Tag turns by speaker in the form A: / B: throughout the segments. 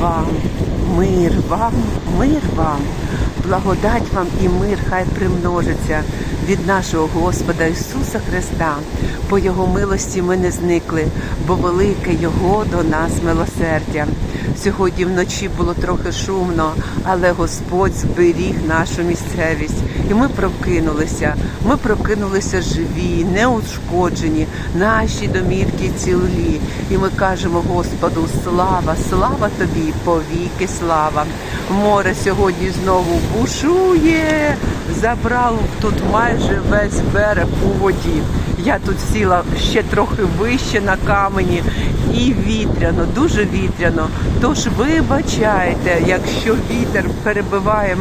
A: вам, мир вам, мир вам, благодать вам і мир хай примножиться від нашого Господа Ісуса Христа. По Його милості ми не зникли, бо велике Його до нас милосердя. Сьогодні вночі було трохи шумно, але Господь зберіг нашу місцевість. І ми прокинулися. Ми прокинулися живі, неушкоджені, наші домівки цілі. І ми кажемо Господу, слава, слава тобі, повіки слава. Море сьогодні знову бушує, забрало тут майже весь берег у воді. Я тут сіла ще трохи вище на камені і вітряно, дуже вітряно. Тож вибачайте, якщо вітер перебиває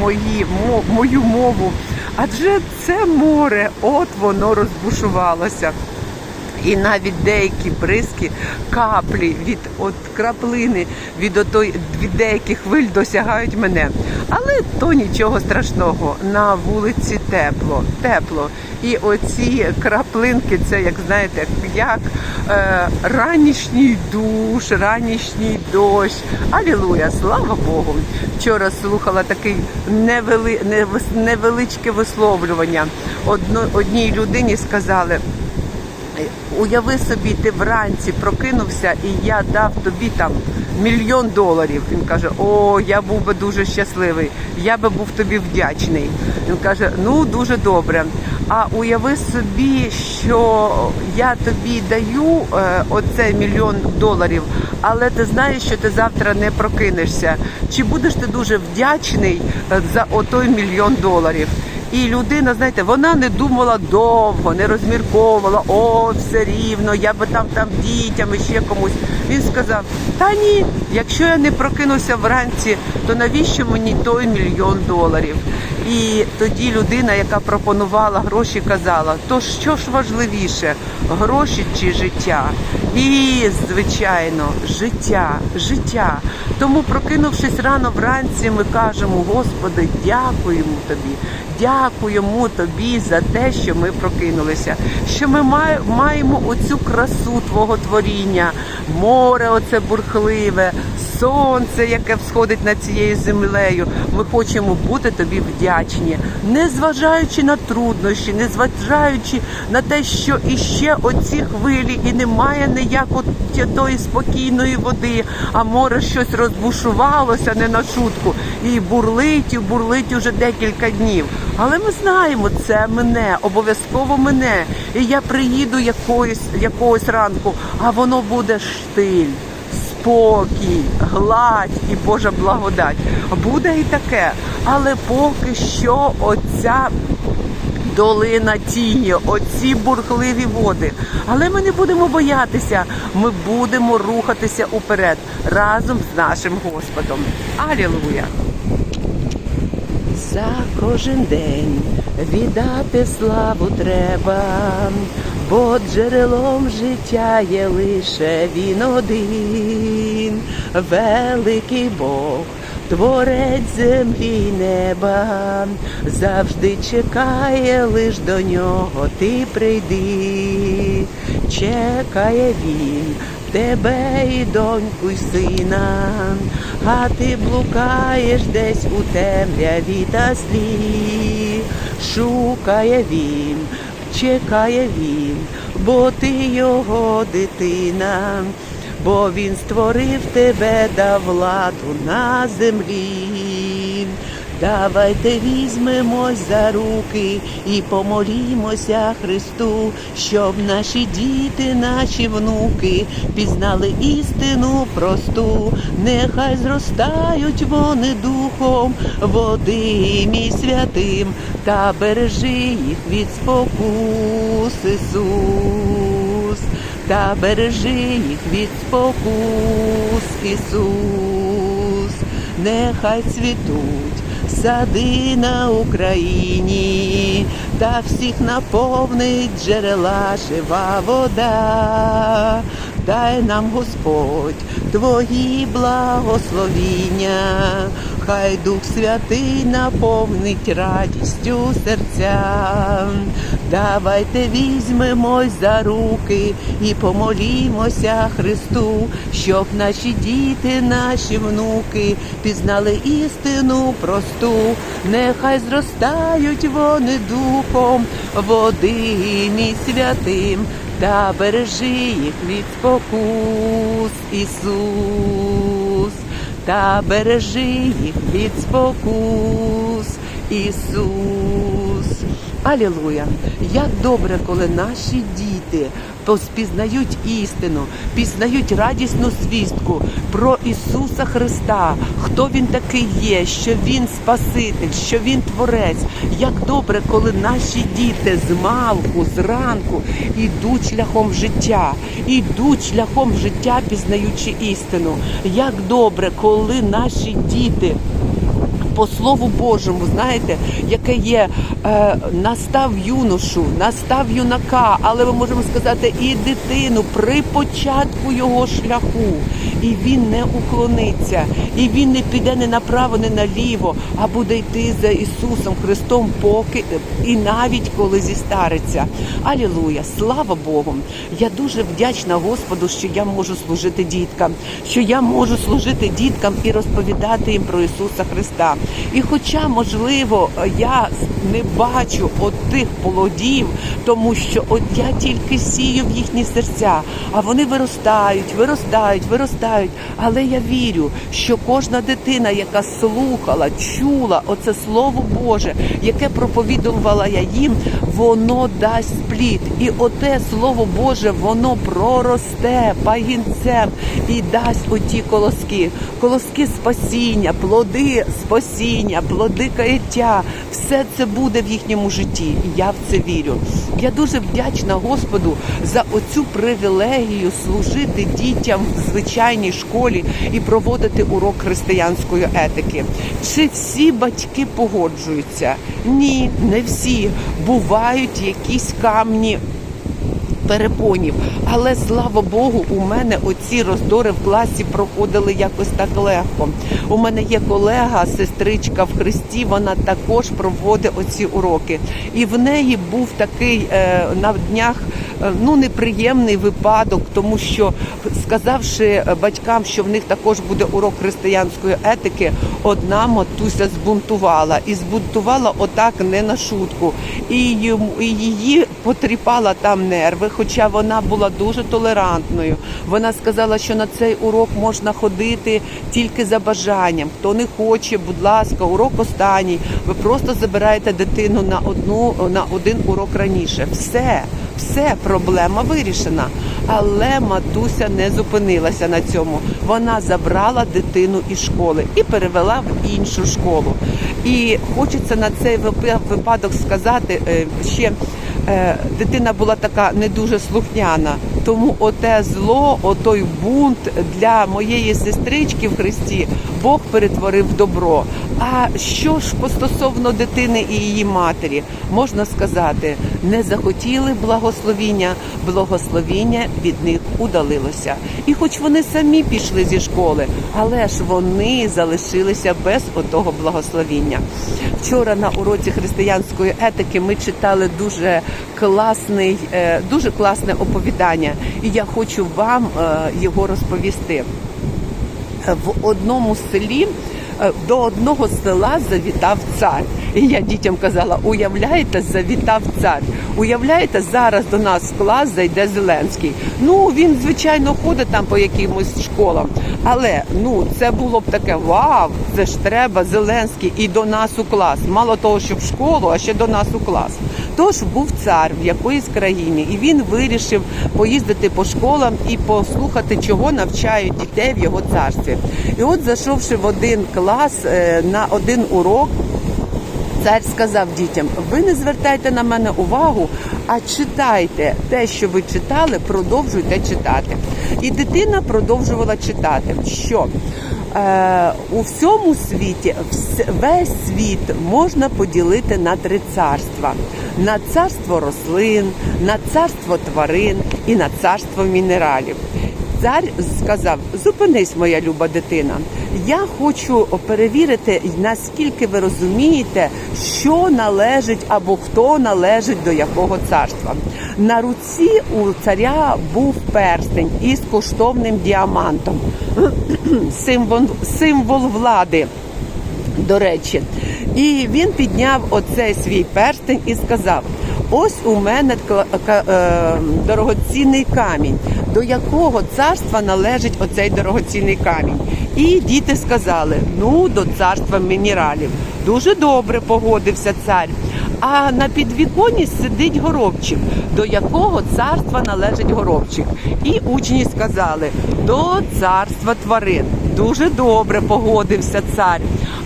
A: мої, мо- мою мову, адже це море, от воно розбушувалося. І навіть деякі бризки, каплі від от краплини від отой від деяких хвиль досягають мене. Але то нічого страшного. На вулиці тепло, тепло. І оці краплинки, це як знаєте, як е, ранішній душ, ранішній дощ. Алілуя, слава Богу. Вчора слухала такий невели, невеличке висловлювання. Одно, одній людині сказали. Уяви собі, ти вранці прокинувся, і я дав тобі там мільйон доларів. Він каже: О, я був би дуже щасливий, я би був тобі вдячний. Він каже: Ну, дуже добре. А уяви собі, що я тобі даю е, оце мільйон доларів, але ти знаєш, що ти завтра не прокинешся. Чи будеш ти дуже вдячний е, за отой мільйон доларів? І людина, знаєте, вона не думала довго, не розмірковувала, о, все рівно, я би там там дітям і ще комусь. Він сказав: Та ні, якщо я не прокинуся вранці, то навіщо мені той мільйон доларів? І тоді людина, яка пропонувала гроші, казала: то що ж важливіше, гроші чи життя? І, звичайно, життя, життя. Тому, прокинувшись рано вранці, ми кажемо: Господи, дякуємо тобі. Дякуємо тобі за те, що ми прокинулися, що ми маємо оцю красу Твого творіння, море, оце бурхливе, сонце, яке всходить над цією землею. Ми хочемо бути тобі вдячні, не зважаючи на труднощі, не зважаючи на те, що іще оці хвилі, і немає ніякої тої спокійної води, а море щось розбушувалося не на шутку, і бурлить, і бурлить уже декілька днів. Але ми знаємо, це мене, обов'язково мене. І я приїду якоїсь, якогось ранку, а воно буде штиль спокій, гладь і Божа благодать. Буде і таке, але поки що оця долина тіні, оці бурхливі води. Але ми не будемо боятися, ми будемо рухатися уперед разом з нашим Господом. Алілуя! За кожен день віддати славу треба, бо джерелом життя є лише він один, великий Бог. Творець землі й неба завжди чекає лиш до нього, ти прийди, чекає він тебе і доньку, й сина, а ти блукаєш десь у темряві та злі, шукає він, чекає він, бо ти його дитина, бо він створив тебе, да владу на землі. Давайте візьмемось за руки і помолімося Христу, щоб наші діти, наші внуки пізнали істину просту, нехай зростають вони духом, Водимі святим, та бережи їх від спокус, Ісус, та бережи їх від спокус, Ісус, нехай цвітуть сади на Україні, та всіх наповнить джерела жива вода. Дай нам Господь твої благословіння, хай Дух Святий наповнить радістю серця. Давайте візьмемось за руки і помолімося Христу, щоб наші діти, наші внуки пізнали істину просту. Нехай зростають вони духом водимі святим, та бережи їх від спокус, Ісус, та бережи їх від спокус, Ісус. Алілуя! Як добре, коли наші діти пізнають істину, пізнають радісну звістку про Ісуса Христа, хто Він такий є, що Він Спаситель, що Він Творець. Як добре, коли наші діти з малку, зранку йдуть шляхом життя, йдуть шляхом життя, пізнаючи істину. Як добре, коли наші діти по Слову Божому, знаєте, яке є е, настав юношу, настав юнака, але ми можемо сказати і дитину при початку його шляху. І він не уклониться, і він не піде не направо, не наліво, а буде йти за Ісусом Христом, поки і навіть коли зістариться. Алілуя! Слава Богу! Я дуже вдячна Господу, що я можу служити діткам, що я можу служити діткам і розповідати їм про Ісуса Христа. І хоча, можливо, я не бачу от тих плодів, тому що от я тільки сію в їхні серця, а вони виростають, виростають, виростають. Але я вірю, що кожна дитина, яка слухала, чула оце слово Боже, яке проповідувала я їм, воно дасть плід. І оте слово Боже, воно проросте пагінцем і дасть оті колоски, колоски спасіння, плоди спасіння, плоди каяття. Все це буде в їхньому житті. Я в це вірю. Я дуже вдячна Господу за оцю привілегію служити дітям в звичайній школі і проводити урок християнської етики. Чи всі батьки погоджуються? Ні, не всі. Бувають якісь камні перепонів. Але слава Богу, у мене оці роздори в класі проходили якось так легко. У мене є колега, сестричка в Христі. Вона також проводить оці уроки, і в неї був такий е, на днях. е, Ну, неприємний випадок, тому що сказавши батькам, що в них також буде урок християнської етики, одна матуся збунтувала і збунтувала отак не на шутку. І її потріпала там нерви, хоча вона була дуже толерантною. Вона сказала, що на цей урок можна ходити тільки за бажанням. Хто не хоче, будь ласка, урок останній. Ви просто забираєте дитину на одну на один урок раніше. Все. Все, проблема вирішена. Але матуся не зупинилася на цьому. Вона забрала дитину із школи і перевела в іншу школу. І хочеться на цей випа- випадок сказати е, ще. Е, Дитина була така не дуже слухняна, тому оте зло, отой бунт для моєї сестрички в Христі Бог перетворив в добро. А що ж по стосовно дитини і її матері, можна сказати, не захотіли благословіння, благословіння від них удалилося. І хоч вони самі пішли зі школи, але ж вони залишилися без отого благословіння. Вчора на уроці християнської етики ми читали дуже класний, е, дуже класне оповідання, і я хочу вам е, його розповісти в одному селі. Е, До одного села завітав цар. І я дітям казала: уявляєте, завітав цар. Уявляєте, зараз до нас в клас зайде Зеленський. Ну він звичайно ходить там по якимось школам. Але ну це було б таке вау, це ж треба Зеленський і до нас у клас. Мало того, що в школу, а ще до нас у клас. Тож був цар в якоїсь країні, і він вирішив поїздити по школам і послухати, чого навчають дітей в його царстві. І от, зайшовши в один клас е, на один урок. Цар сказав дітям: ви не звертайте на мене увагу, а читайте те, що ви читали, продовжуйте читати. І дитина продовжувала читати, що е, у всьому світі весь світ можна поділити на три царства: на царство рослин, на царство тварин і на царство мінералів. Цар сказав: Зупинись, моя люба дитина. Я хочу перевірити, наскільки ви розумієте, що належить або хто належить до якого царства. На руці у царя був перстень із коштовним діамантом, символ, символ влади. До речі, і він підняв оцей свій перстень і сказав: Ось у мене е, дорогоцінний камінь, до якого царства належить оцей дорогоцінний камінь. І діти сказали: ну, до царства мінералів. Дуже добре погодився цар. А на підвіконі сидить горобчик, до якого царства належить горобчик. І учні сказали: до царства тварин. Дуже добре погодився цар.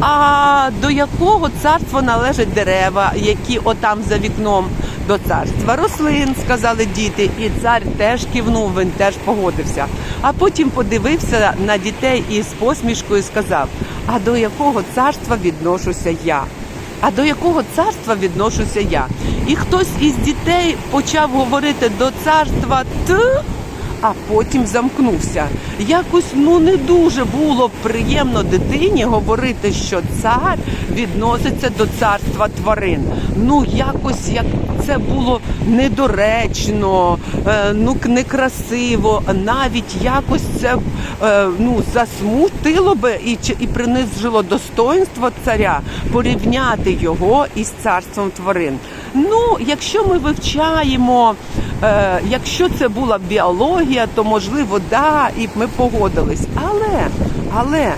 A: А до якого царства належать дерева, які отам за вікном? До царства рослин, сказали діти, і цар теж кивнув, він теж погодився. А потім подивився на дітей і з посмішкою сказав: А до якого царства відношуся я? А до якого царства відношуся я? І хтось із дітей почав говорити до царства Т, а потім замкнувся. Якось ну не дуже було приємно дитині говорити, що цар відноситься до царства тварин. Ну якось як це було недоречно, е, ну некрасиво, навіть якось це е, ну засмутило би і, і принизило достоинство царя порівняти його із царством тварин. Ну, якщо ми вивчаємо, е, якщо це була біологія, то можливо, да, і ми погодились. Але, але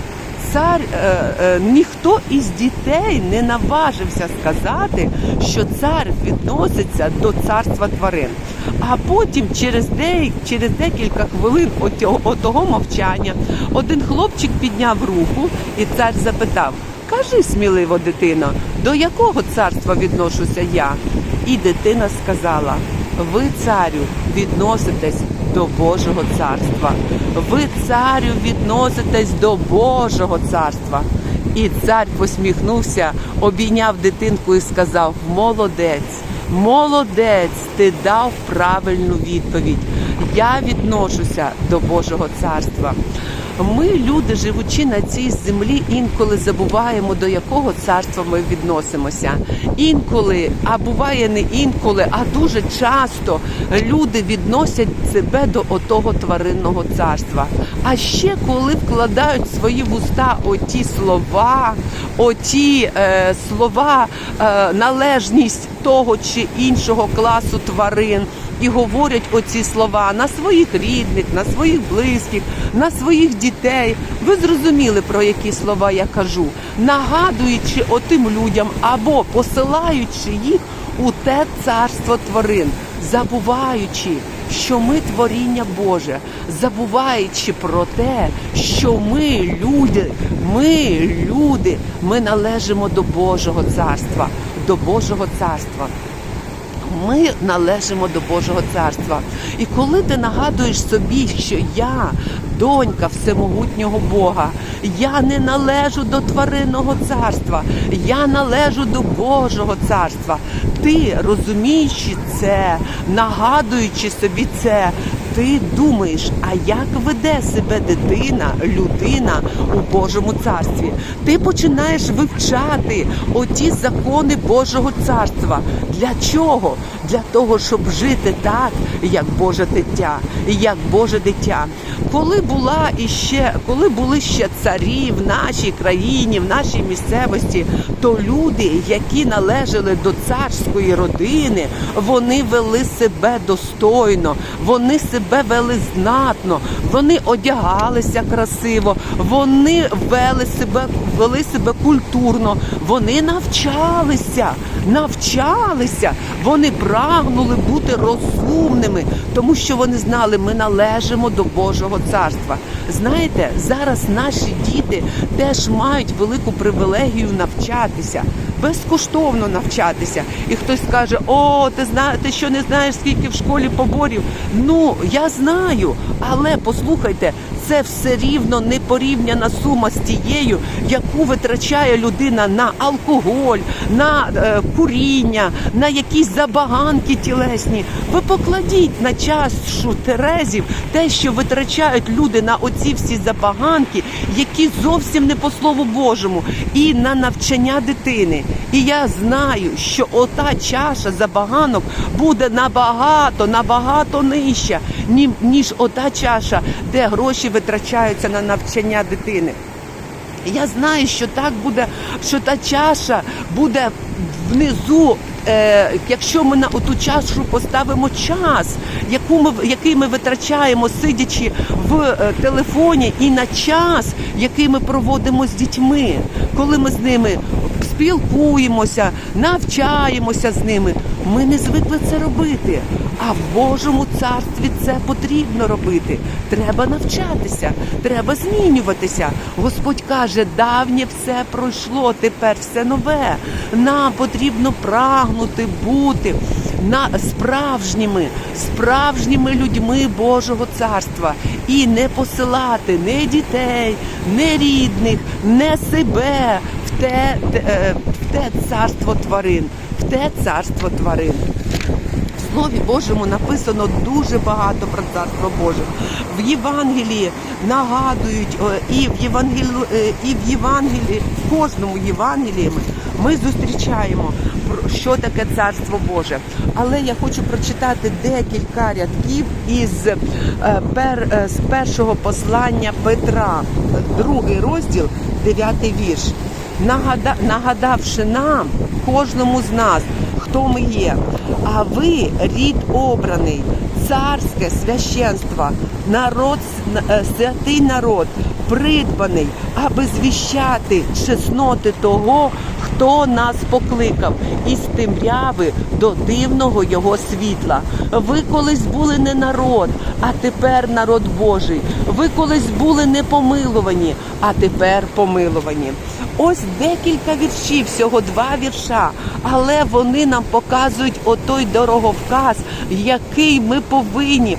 A: цар е, е, ніхто із дітей не наважився сказати, що цар відноситься до царства тварин. А потім, через де, через декілька хвилин отого мовчання, один хлопчик підняв руку, і цар запитав: Кажи сміливо, дитино, до якого царства відношуся я? І дитина сказала: Ви, царю, відноситесь до Божого царства. Ви, царю, відноситесь до Божого царства. І цар посміхнувся, обійняв дитинку і сказав: Молодець, молодець, ти дав правильну відповідь. Я відношуся до Божого царства. Ми, люди, живучи на цій землі, інколи забуваємо, до якого царства ми відносимося. Інколи, а буває не інколи, а дуже часто люди відносять себе до отого тваринного царства. А ще коли вкладають свої вуста оті слова, оті е, слова, е, належність того чи іншого класу тварин. І говорять оці слова на своїх рідних, на своїх близьких, на своїх дітей. Ви зрозуміли, про які слова я кажу, нагадуючи отим людям або посилаючи їх у те царство тварин, забуваючи, що ми творіння Боже, забуваючи про те, що ми люди, ми люди, ми належимо до Божого царства, до Божого царства. Ми належимо до Божого царства. І коли ти нагадуєш собі, що я донька всемогутнього Бога, я не належу до тваринного царства, я належу до Божого царства. Ти розуміючи це, нагадуючи собі це, ти думаєш, а як веде себе дитина, людина у Божому царстві? Ти починаєш вивчати оті закони Божого царства. Для чого? Для того, щоб жити так, як Боже дитя, як Боже дитя. Коли була іще, коли були ще царі в нашій країні, в нашій місцевості, то люди, які належали до царської родини, вони вели себе достойно, вони себе вели знатно, вони одягалися красиво, вони вели себе, вели себе культурно, вони навчалися, навчалися, вони прагнули бути розумними, тому що вони знали, ми належимо до Божого царства. Знаєте, зараз наші діти теж мають велику привілегію навчатися. Безкоштовно навчатися, і хтось скаже: О, ти знаєш, ти що не знаєш, скільки в школі поборів? Ну я знаю, але послухайте, це все рівно не порівняна сума з тією, яку витрачає людина на алкоголь, на е, куріння, на якісь забаганки тілесні. Ви покладіть на чашу Терезів те, що витрачають люди на оці всі забаганки, які зовсім не по слову Божому, і на навчання дитини. І я знаю, що ота чаша забаганок буде набагато, набагато нижча, ні- ніж ота чаша, де гроші витрачаються на навчання дитини. Я знаю, що так буде, що та чаша буде внизу. Е, якщо ми на ту чашу поставимо час, яку ми, який ми витрачаємо, сидячи в е, телефоні, і на час, який ми проводимо з дітьми, коли ми з ними спілкуємося, навчаємося з ними, ми не звикли це робити. А в Божому царстві це потрібно робити. Треба навчатися, треба змінюватися. Господь каже, давнє все пройшло, тепер все нове. Нам потрібно прагнути бути на справжніми, справжніми людьми Божого царства і не посилати не дітей, не рідних, не себе те, е, в те царство тварин, в те царство тварин. В Слові Божому написано дуже багато про царство Боже. В Євангелії нагадують і в Євангелі, е, і в Євангелії, в кожному Євангелії ми, ми зустрічаємо що таке царство Боже. Але я хочу прочитати декілька рядків із, е, з першого послання Петра, другий розділ, дев'ятий вірш. Нагада, нагадавши нам, кожному з нас, хто ми є. А ви рід обраний, царське священство, народ, е, святий народ, придбаний, аби звіщати чесноти того, хто нас покликав із темряви до дивного його світла. Ви колись були не народ, а тепер народ Божий. Ви колись були не помилувані, а тепер помилувані. Ось декілька віршів, всього два вірша, але вони нам показують отой дороговказ, який ми повинні.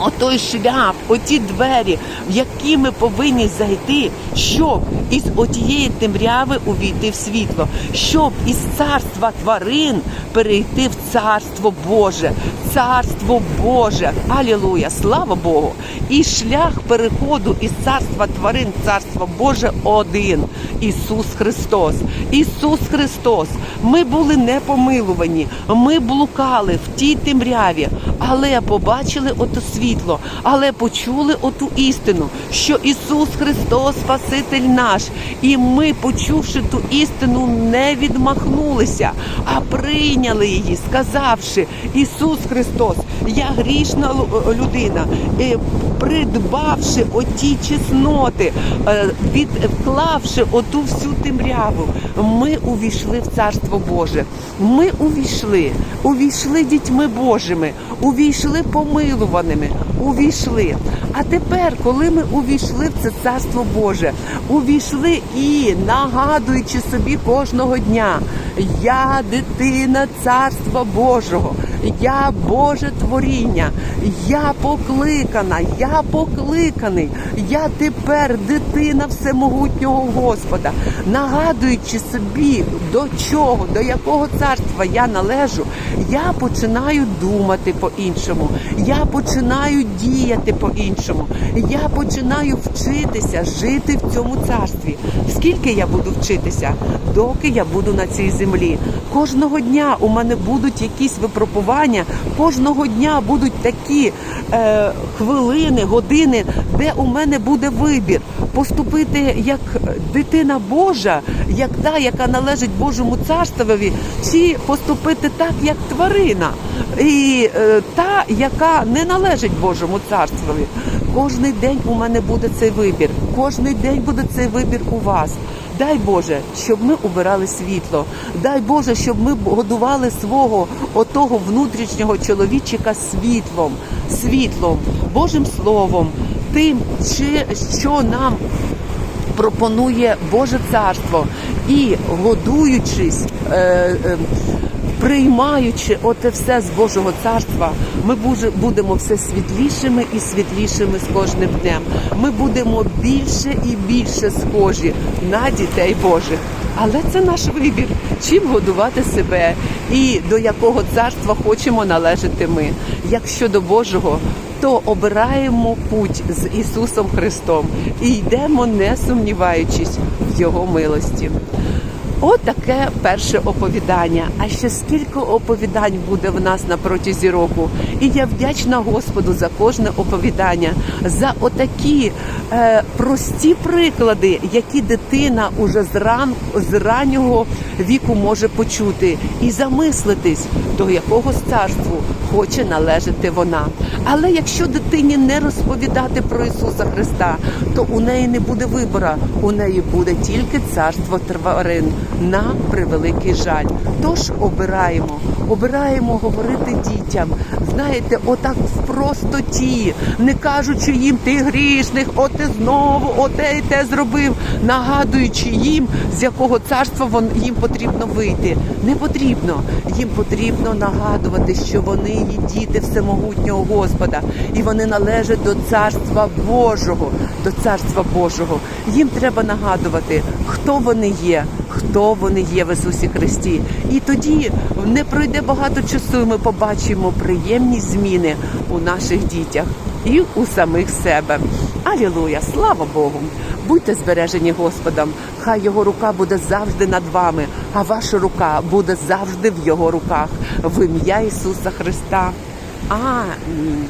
A: Отой шлях, оті двері, в які ми повинні зайти, щоб із отієї темряви увійти в світло, щоб із царства тварин перейти в царство Боже, царство Боже. Алілуя! Слава Богу! І шлях переходу із царства тварин в царство Боже один Ісус Христос. Ісус Христос. Ми були не помилувані, ми блукали в тій темряві, але побачили ото світло, але почули оту істину, що Ісус Христос Спаситель наш. І ми, почувши ту істину, не відмахнулися, а прийняли її, сказавши: Ісус Христос, я грішна людина, е, придбавши оті чесноти, е, від, вклавши оту всю темряву, ми увійшли в Царство Боже. Ми увійшли, увійшли дітьми Божими, увійшли помилуваними, увійшли. А тепер, коли ми увійшли в це царство Боже, увійшли і нагадуючи собі кожного дня, я дитина царства Божого, я Боже творіння, я покликана, я покликаний, я тепер дитина всемогутнього Господа, нагадуючи собі, до чого, до якого царства я належу, я починаю думати по-іншому, я починаю діяти по-іншому, я починаю вчитися жити в цьому царстві. Скільки я буду вчитися, доки я буду на цій землі. Кожного дня у мене будуть якісь випробування, кожного дня будуть такі е, хвилини, години, де у мене буде вибір поступити як дитина Божа, як та, яка належить Божому царствові, чи поступити так, як тварина, і е, та, яка не належить Божому царствові. Кожний день у мене буде цей вибір. Кожний день буде цей вибір у вас. Дай Боже, щоб ми убирали світло. Дай Боже, щоб ми годували свого отого внутрішнього чоловічика світлом, світлом, Божим Словом, тим, що нам пропонує Боже царство і годуючись. Е, е, приймаючи оте все з Божого царства, ми будемо все світлішими і світлішими з кожним днем. Ми будемо більше і більше схожі на дітей Божих. Але це наш вибір, чим годувати себе і до якого царства хочемо належати ми. Якщо до Божого, то обираємо путь з Ісусом Христом і йдемо, не сумніваючись в Його милості. От таке перше оповідання. А ще скільки оповідань буде в нас на протязі року. І я вдячна Господу за кожне оповідання, за отакі е, прості приклади, які дитина уже з, ран, з раннього віку може почути і замислитись, до якого царству хоче належати вона. Але якщо дитині не розповідати про Ісуса Христа, то у неї не буде вибора, у неї буде тільки царство тварин на превеликий жаль. Тож обираємо, обираємо говорити дітям. Знаєте, отак в простоті, не кажучи їм ти грішних, ти знову, оте і те зробив, нагадуючи їм, з якого царства вон їм потрібно вийти. Не потрібно. Їм потрібно нагадувати, що вони є діти всемогутнього Господа, і вони належать до царства Божого, до царства Божого. Їм треба нагадувати, хто вони є, хто вони є в Ісусі Христі. І тоді не пройде багато часу, і ми побачимо приємні зміни у наших дітях і у самих себе. Алілуя! Слава Богу! Будьте збережені Господом, хай його рука буде завжди над вами, а ваша рука буде завжди в його руках. В ім'я Ісуса Христа. Амінь.